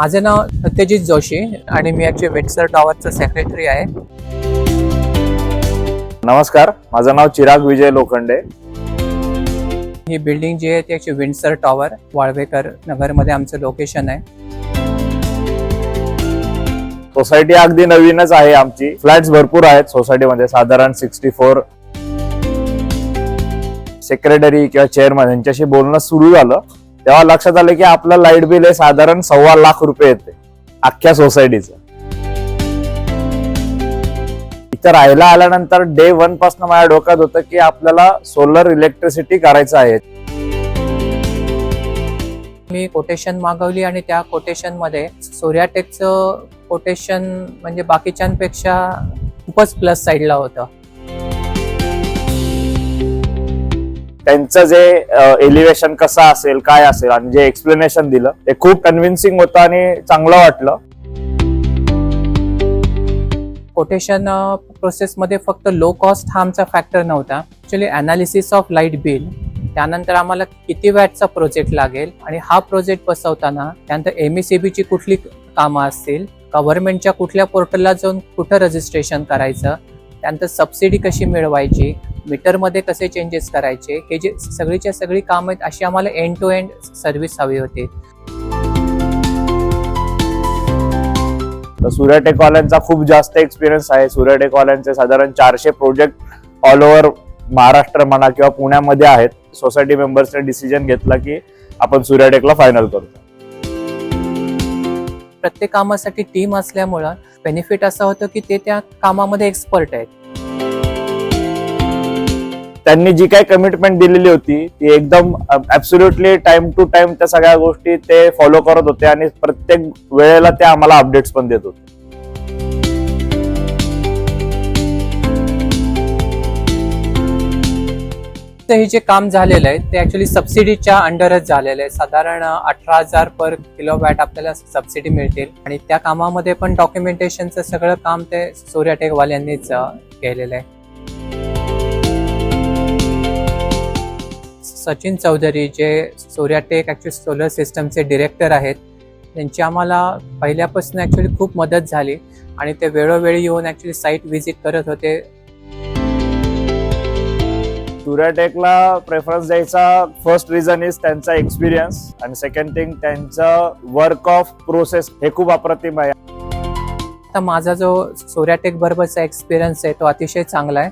माझं नाव सत्यजित जोशी आणि मी actually वेटसर टॉवरचा secretary आहे. नमस्कार माझं नाव चिराग विजय लोखंडे. ही बिल्डिंग जी आहे ती ॲक्च्युली विंडसर टॉवर वाळवेकर नगरमध्ये आमचं लोकेशन आहे. सोसायटी अगदी नवीनच आहे आमची. फ्लॅट्स भरपूर आहेत सोसायटीमध्ये साधारण सिक्स्टी फोर सेक्रेटरी किंवा चेअरमन यांच्याशी बोलणं सुरू झालं. तेव्हा लक्षात आलं की आपलं लाइट बिल हे साधारण सव्वा लाख रुपये येते अख्ख्या सोसायटीचं इथं राहायला आल्यानंतर डे वनपासून माझ्या डोक्यात होतं की आपल्याला सोलर इलेक्ट्रिसिटी करायचं आहे. मी कोटेशन मागवली आणि त्या कोटेशनमध्ये सोर्याटेकचं कोटेशन म्हणजे बाकीच्यांपेक्षा खूपच प्लस साईडला होतं. त्यांचं जे एलिव्हेशन कसं असेल काय असेल आणि जे एक्सप्लेनेशन दिलं ते खूप कन्व्हिन्सिंग होतं आणि चांगलं वाटलं. कोटेशन प्रोसेसमध्ये फक्त लो कॉस्ट हा आमचा फॅक्टर नव्हता. Actually analysis of light bill त्यानंतर आम्हाला किती वॅटचा प्रोजेक्ट लागेल आणि हा प्रोजेक्ट बसवताना त्यानंतर एम एस ची कुठली कामं असतील गव्हर्नमेंटच्या कुठल्या पोर्टलला जाऊन कुठं रजिस्ट्रेशन करायचं त्यानंतर सबसिडी कशी मिळवायची मीटरमध्ये कसे चेंजेस करायचे? हे जे सगळीच्या सगळी कामं आहेत अशी आम्हाला एंड टू एंड सर्व्हिस हवी होती. तर सूर्यटेकवाल्यांचा खूप जास्त एक्सपिरियन्स आहे. सूर्यटेकवाल्यांचे साधारण चारशे प्रोजेक्ट ऑल ओव्हर महाराष्ट्र म्हणा किंवा पुण्यामध्ये आहेत. सोसायटी मेंबर्सने डिसिजन घेतला की आपण सूर्यटेकला फायनल करतो. प्रत्येक कामासाठी टीम असल्यामुळं बेनिफिट असं होतं की ते त्या कामामध्ये एक्सपर्ट आहेत. त्यांनी जी काही कमिटमेंट दिलेली होती ती एकदम ऍब्सोल्युटली टाइम टू टाइम त्या सगळ्या गोष्टी ते फॉलो करत होते आणि प्रत्येक वेळेला ते आम्हाला अपडेट्स पण देत होते. हे जे काम झालेलं आहे ते ऍक्च्युली सबसिडीच्या अंडरच झालेलं आहे. साधारण अठरा हजार पर किलो वॅट आपल्याला सबसिडी मिळतील. आणि त्या कामामध्ये पण डॉक्युमेंटेशनचं सगळं काम ते सूर्याटेकवाल्यांनीच अं, केलेलं आहे. सचिन चौधरी जे सूर्याटेक ॲक्च्युली सोलर सिस्टमचे डिरेक्टर आहेत त्यांची आम्हाला पहिल्यापासून ॲक्च्युली खूप मदत झाली आणि ते वेळोवेळी येऊन ॲक्च्युली साईट व्हिजिट करत होते. सूर्यटेकला प्रेफरन्स द्यायचा फर्स्ट रिझन इज त्यांचा एक्सपिरियन्स आणि सेकंड थिंग त्यांचं वर्क ऑफ प्रोसेस हे खूप अप्रतिम आहे. आता माझा जो सोऱ्याटेक बरोबरचा एक्सपिरियन्स आहे तो अतिशय चांगला आहे.